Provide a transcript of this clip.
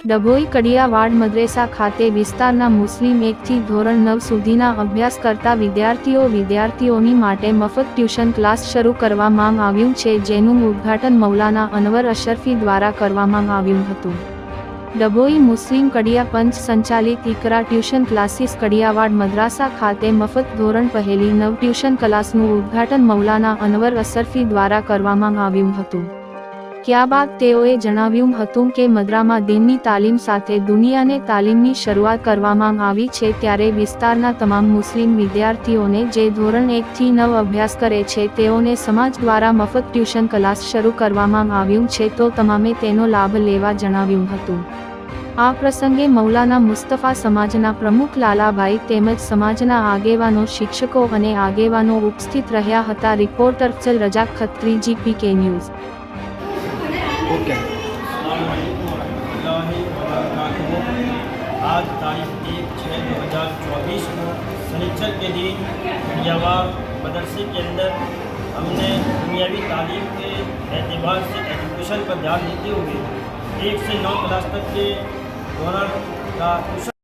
ડભોઈ કડિયાવાડ મદ્રેસા ખાતે વિસ્તારના મુસ્લિમ એકથી ધોરણ નવ સુધીના અભ્યાસ કરતા વિદ્યાર્થીઓ વિદ્યાર્થીઓની માટે મફત ટ્યુશન ક્લાસ શરૂ કરવામાં આવ્યું છે, જેનું ઉદ્ઘાટન મૌલાના અનવર અશરફી દ્વારા કરવામાં આવ્યું હતું. ડભોઈ મુસ્લિમ કડિયા પંચ સંચાલિત ઇકરા ટ્યુશન ક્લાસીસ કડિયાવાડ મદ્રાસા ખાતે મફત ધોરણ પહેલી નવ ટ્યુશન ક્લાસનું ઉદ્ઘાટન મૌલાના અનવર અસરફી દ્વારા કરવામાં આવ્યું હતું. ત્યારબાદ તેઓએ જણાવ્યું હતું કે મદ્રામાં દિનની તાલીમ સાથે દુનિયાને તાલીમની શરૂઆત કરવામાં આવી છે ત્યારે વિસ્તારના તમામ મુસ્લિમ વિદ્યાર્થીઓને જે ધોરણ એકથી નવ અભ્યાસ કરે છે તેઓને સમાજ દ્વારા મફત ટ્યુશન ક્લાસ શરૂ કરવામાં આવ્યું છે તો તમામે તેનો લાભ લેવા જણાવ્યું હતું. આ પ્રસંગે મૌલાના મુસ્તફા સમાજના પ્રમુખ લાલાભાઈ તેમજ સમાજના આગેવાનો, શિક્ષકો અને આગેવાનો ઉપસ્થિત રહ્યા હતા. રિપોર્ટર ચલ રજા ખત્રી જીપીકે ન્યૂઝ. ओके। आज तारीख एक छः दो हज़ार चौबीस को सनीचर के दिन खड़ियावाड़ मदरसे के अंदर हमने दुनियावी तालीम के एतबार से एजुकेशन पर ध्यान देते हुए एक से नौ क्लास तक के दौरान का ट्यूशन